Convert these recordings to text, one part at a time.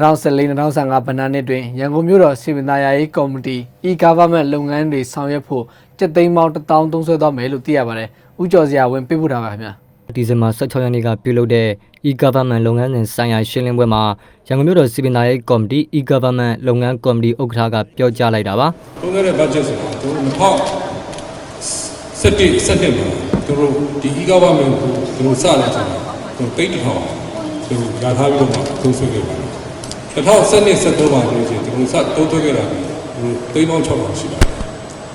2014-2015ဗဏ္ဍာနှစ်တွင်ရန်ကုန်မြို့တော်စီမံသားယာရေးကော်မတီ e-government လုပ်ငန်းတွေဆောင်ရွက်ဖို့ကျပ်သိန်းပေါင်း1000သုံးစွဲသွားမယ်လို့သိရပါတယ်။ဦးကျော်စရာဝင်ပြပို့ထားပါခင်ဗျာ။ဒီဇင်ဘာ16ရက်နေ့ကပြုလုပ်တဲ့ e-government လုပ်ငန်းစဉ်ဆိုင်ရာရှင်းလင်းပွဲမှာရန်ကုန်မြို့တော်စီပင်သားရေးကော်မတီ e-government လုပ်ငန်းကော်မတီဥက္ကဋ္ဌကပြောကြားလိုက်တာပါသုံးခဲ့တဲ့ budget ဆိုတာကျွန်တော်2017 17မှာကျွန်တော်ဒီ e-government ကိုကျွန်တော်စလာချင်တာကျွန်တော်တိတ်တထောင်ကျွန်တော်ရထားပြီးတော့မှသုံးဆွဲခဲ့ပါတယ် 2017 17မှာလို့ရှိရင်ကျွန်တော်စသုံးဆွဲခဲ့တာဒီသိန်းပေါင်း6000ရှိပါတယ်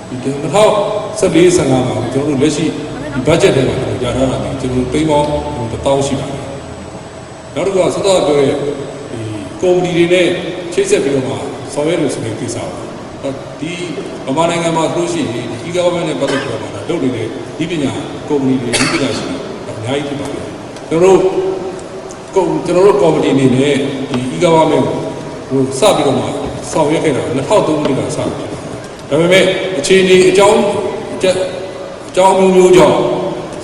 ဒီ2014 15မှာကျွန်တော်တို့လက်ရှိဒီ budget ထဲမှာရထားတာဒီကျွန်တော်သိန်းပေါင်း1000ရှိပါတယ်နောက်တစ်ခုကစတော့ပြောရဲ့ဒီကုမ္ပဏီတွေနဲ့ချိတ်ဆက်ပြီးတော့မှဆောင်ရွက်လို့ဆိုတဲ့ကိစ္စပါဒီဗမာနိုင်ငံမှာဆိုလို့ရှိရင်ဒီ e-government နဲ့ပတ်သက်ပြီးတော့မှလုပ်နေတဲ့ဒီပညာကုမ္ပဏီတွေဒီပညာရှင်တွေအများကြီးဖြစ်ပါတယ်ကျွန်တော်တို့ ကိုကျွန်တော်တို့ကော်မတီအနေနဲ့ဒီ e-government ကိုစပြီးတော့မှဆောင်ရွက်ခဲ့တာ2003ခုနှစ်ကစပြီးဒါပေမဲ့အခြေအနေအကြောင်းအကြောင်းမျိုးမျိုးကြောင့်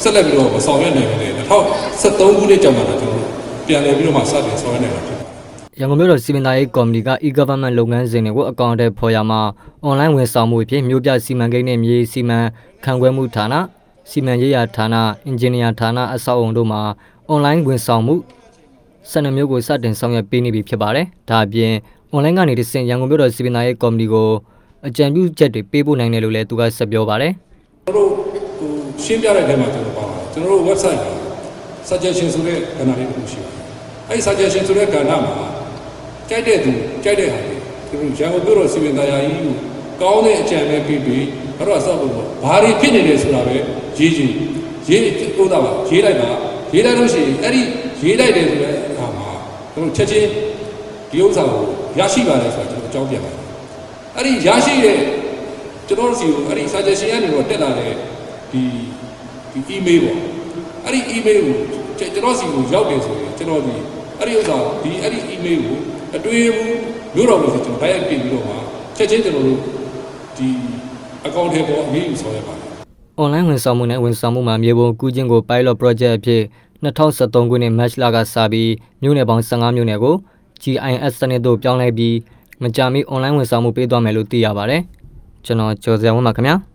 ဆက်လက်ပြီးတော့မဆောင်ရွက်နိုင်တဲ့2013ခုနှစ်ကျမှတော့ကျွန်တော်တို့ပြန်လည်ပြီးတော့မှစတင်ဆောင်ရွက်နိုင်တာဖြစ်ပါတယ်ရန်ကုန်မြို့တော်စီပင်သားရေးကော်မတီက e-government လုပ်ငန်းစဉ်တွေကိုအကောင့်အထည်ဖော်ရမှာ online ဝန်ဆောင်မှုအဖြစ်မြို့ပြစီမံကိန်းနဲ့မြေစီမံခန့်ခွဲမှုဌာနစီမံရေးရာဌာနအင်ဂျင်နီယာဌာနအဆောက်အုံတို့မှာ online ဝန်ဆောင်မှု 12မျိုးကိုစတင်ဆောင်ရွက်ပေးနေပြီဖြစ်ပါတယ်။ဒါအပြင် online ကနေတစ်ဆင့်ရန်ကုန်မြို့တော်စီပင်သားရေးကော်မတီကိုအကြံပြုချက်တွေပေးပို့နိုင်တယ်လို့လည်းသူကဆက်ပြောပါတယ်။ကျွန်တော်တို့ဟိုရှင်းပြတဲ့ထဲမှာကျွန်တော်ပါပါတယ်ကျွန်တော်တို့ website မှာ suggestion ဆိုတဲ့ကဏ္ဍလေးတစ်ခုရှိပါတယ်အဲ့ဒီ suggestion ဆိုတဲ့ကဏ္ဍမှာကြိုက်တဲ့သူကြိုက်တဲ့ဟာတွေကျွန်တော်ရန်ကုန်မြို့တော်စီမံသားယာကြီးကိုကောင်းတဲ့အကြံပဲပေးပြီးအဲ့တော့ဆောက်ဖို့ဘာတွေဖြစ်နေလဲဆိုတာပဲရေးကြည့်ရေးဥဒ္ဒါပါရေးလိုက်ပါ ရေးလိုက်လို့ရှိရင်အဲ့ဒီရေးလိုက်တယ်ဆိုတဲ့အခါမှာကျွန်တော်ချက်ချင်းဒီဥစ္စာကိုရရှိပါတယ်ဆိုတာကျွန်တော်အကြောင်းပြန်ပါတယ်အဲ့ဒီရရှိတဲ့ကျွန်တော်တို့စီကိုအဲ့ဒီ suggestion ကနေတော့တက်လာတဲ့ဒီဒီ email ပေါ့အဲ့ဒီ email ကိုကျွန်တော်စီကိုရောက်တယ်ဆိုရင်ကျွန်တော်ဒီအဲ့ဒီဥစ္စာဒီအဲ့ဒီ email ကိုအတွေ့အမှုမြို့တော်လို့ဆိုကျွန်တော် direct ပြင်ပြီးတော့မှချက်ချင်းကျွန်တော်တို့ဒီ account ထဲပေါ်အရေးယူဆောင်ရပါတယ် online ဝန်ဆောင်မှုနဲ့ဝန်ဆောင်မှုမှာမြေပုံကူးခြင်းကို pilot project အဖြစ်2013ခုနှစ် match လကစပြီးမြို့နယ်ပေါင်း15မြို့နယ်ကို GIS စနစ်သို့ပြောင်းလဲပြီးမကြာမီ online ဝန်ဆောင်မှုပေးသွားမယ်လို့သိရပါတယ်။ကျွန်တော်ကျော်စရာဝင်းပါခင်ဗျာ။